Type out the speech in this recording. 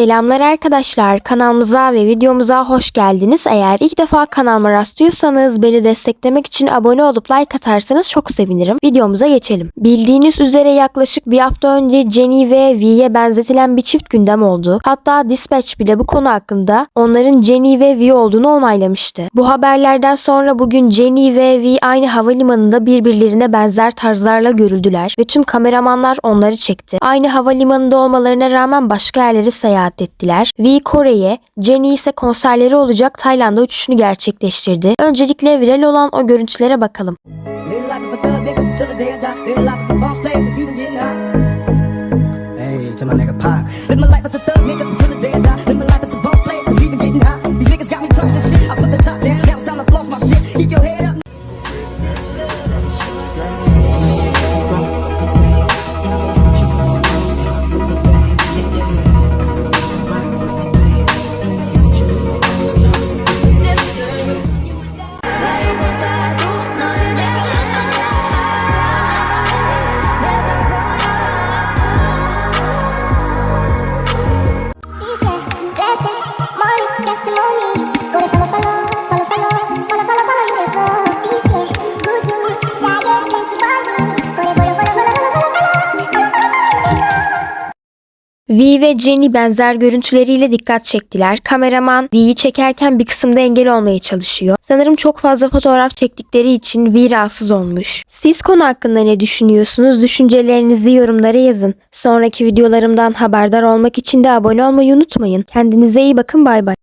Selamlar arkadaşlar. Kanalımıza ve videomuza hoş geldiniz. Eğer ilk defa kanalıma rastlıyorsanız beni desteklemek için abone olup like atarsanız çok sevinirim. Videomuza geçelim. Bildiğiniz üzere yaklaşık bir hafta önce Jenny ve V'ye benzetilen bir çift gündem oldu. Hatta Dispatch bile bu konu hakkında onların Jenny ve V olduğunu onaylamıştı. Bu haberlerden sonra bugün Jenny ve V aynı havalimanında birbirlerine benzer tarzlarla görüldüler ve tüm kameramanlar onları çekti. Aynı havalimanında olmalarına rağmen başka yerlere seyahat ettiler. V Kore'ye, Jenny ise konserleri olacak Tayland'a uçuşunu gerçekleştirdi. Öncelikle viral olan o görüntülere bakalım. Live V ve Jenny benzer görüntüleriyle dikkat çektiler. Kameraman V'yi çekerken bir kısımda engel olmaya çalışıyor. Sanırım çok fazla fotoğraf çektikleri için V rahatsız olmuş. Siz konu hakkında ne düşünüyorsunuz? Düşüncelerinizi yorumlara yazın. Sonraki videolarımdan haberdar olmak için de abone olmayı unutmayın. Kendinize iyi bakın bay bay.